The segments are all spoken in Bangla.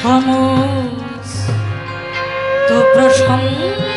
সমস্ত প্রশংসা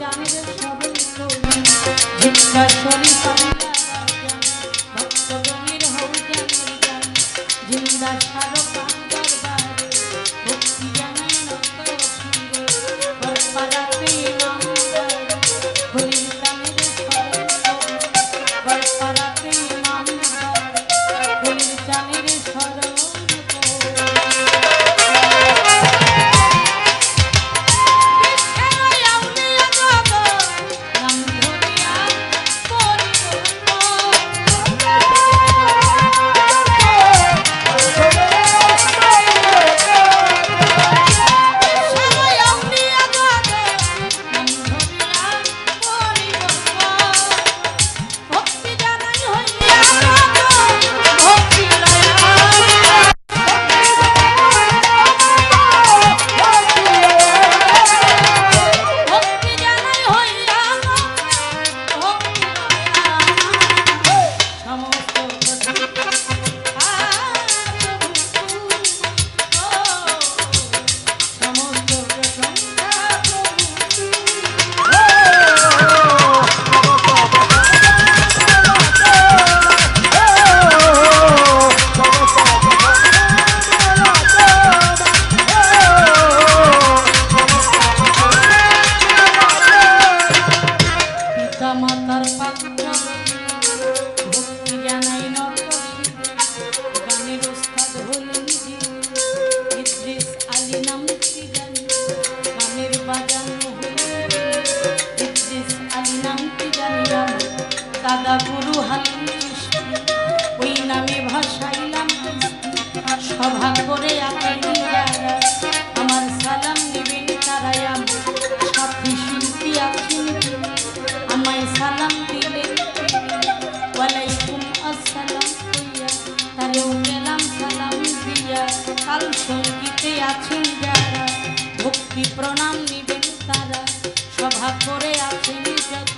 গানের সবই মাতার পাত্র। ভক্তি জানাই নরকশি গানের উস্তাদ হলেন ইদ্রিস আলী নাম গান গানের বাজান ইদ্রিস আলী নামটি জানিলাম দাদা গুরু হালুন ওই নামে ভাসাইলাম সভা করে আকাই কি প্রণাম নিবেন তারা। স্বভাব করে আছেন যত